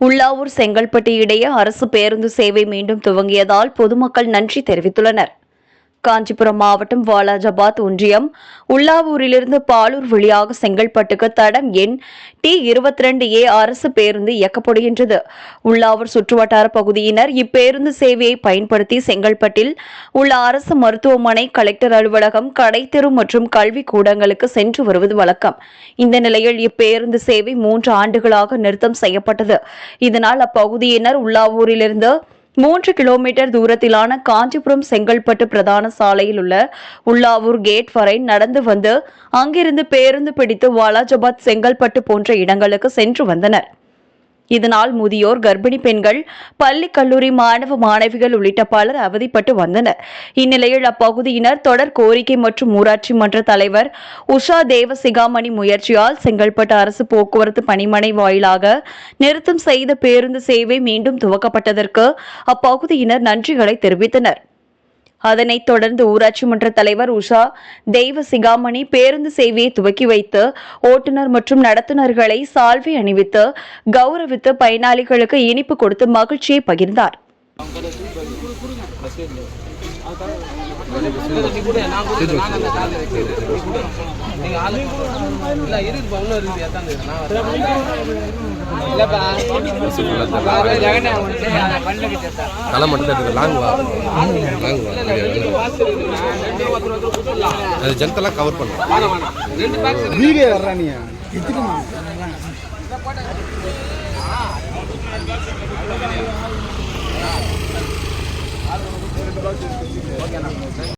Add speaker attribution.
Speaker 1: உள்ளாவூர் செங்கல்பட்டு இடையே அரசு பேருந்து சேவை மீண்டும் துவங்கியதால் பொதுமக்கள் நன்றி தெரிவித்துள்ளனர் காஞ்சிபுரம் மாவட்டம் வாலாஜாபாத் ஒன்றியம். உள்ளாவூரிலிருந்து பாலூர் வழியாக செங்கல்பட்டுக்கு தடம் எண் டி இருபத்தி ரெண்டு ஏ அரசு பேருந்து இயக்கப்படுகின்றது. உள்ளாவூர் சுற்றுவட்டார பகுதியினர் இப்பேருந்து சேவையை பயன்படுத்தி செங்கல்பட்டில் உள்ள அரசு மருத்துவமனை கலெக்டர் அலுவலகம் கடைத்தெரு மற்றும் கல்வி கூடங்களுக்கு சென்று வருவது வழக்கம். இந்த நிலையில் இப்பேருந்து சேவை மூன்று ஆண்டுகளாக நிறுத்தம் செய்யப்பட்டது. இதனால் அப்பகுதியினர் உள்ளாவூரிலிருந்து மூன்று கிலோமீட்டர் தூரத்திலான காஞ்சிபுரம் செங்கல்பட்டு பிரதான சாலையில் உள்ள உள்ளாவூர் கேட் வரை நடந்து வந்து அங்கிருந்து பேருந்து பிடித்து வாலாஜாபாத் செங்கல்பட்டு போன்ற இடங்களுக்கு சென்று வந்தனர். இதனால் முதியோர் கர்ப்பிணி பெண்கள் பள்ளி கல்லூரி மாணவ மாணவிகள் உள்ளிட்ட பலர் அவதிப்பட்டு வந்தனர். இந்நிலையில் அப்பகுதியினர் தொடர் கோரிக்கை மற்றும் ஊராட்சி மன்ற தலைவர் உஷா தேவசிகாமணி முயற்சியால் செங்கல்பட்டு அரசு போக்குவரத்து பணிமனை வாயிலாக நிறுத்தம் செய்த பேருந்து சேவை மீண்டும் துவக்கப்பட்டதற்கு அப்பகுதியினர் நன்றிகளை தெரிவித்தனர். அதனைத் தொடர்ந்து ஊராட்சி மன்ற தலைவர் உஷா தெய்வ சிகாமணி பேருந்து சேவையை துவக்கி வைத்து ஓட்டுநர் மற்றும் நடத்துனர்களை சால்வை அணிவித்து கௌரவித்து பயனாளிகளுக்கு இனிப்பு கொடுத்து மகிழ்ச்சியை பகிர்ந்தார்.
Speaker 2: தலை மட்டும் இருக்குது லாங் வா? லாங் வா? அது ஜனத்தெல்லாம் கவர் பண்ணுறோம்
Speaker 3: வீடியோ வர்றா நீ?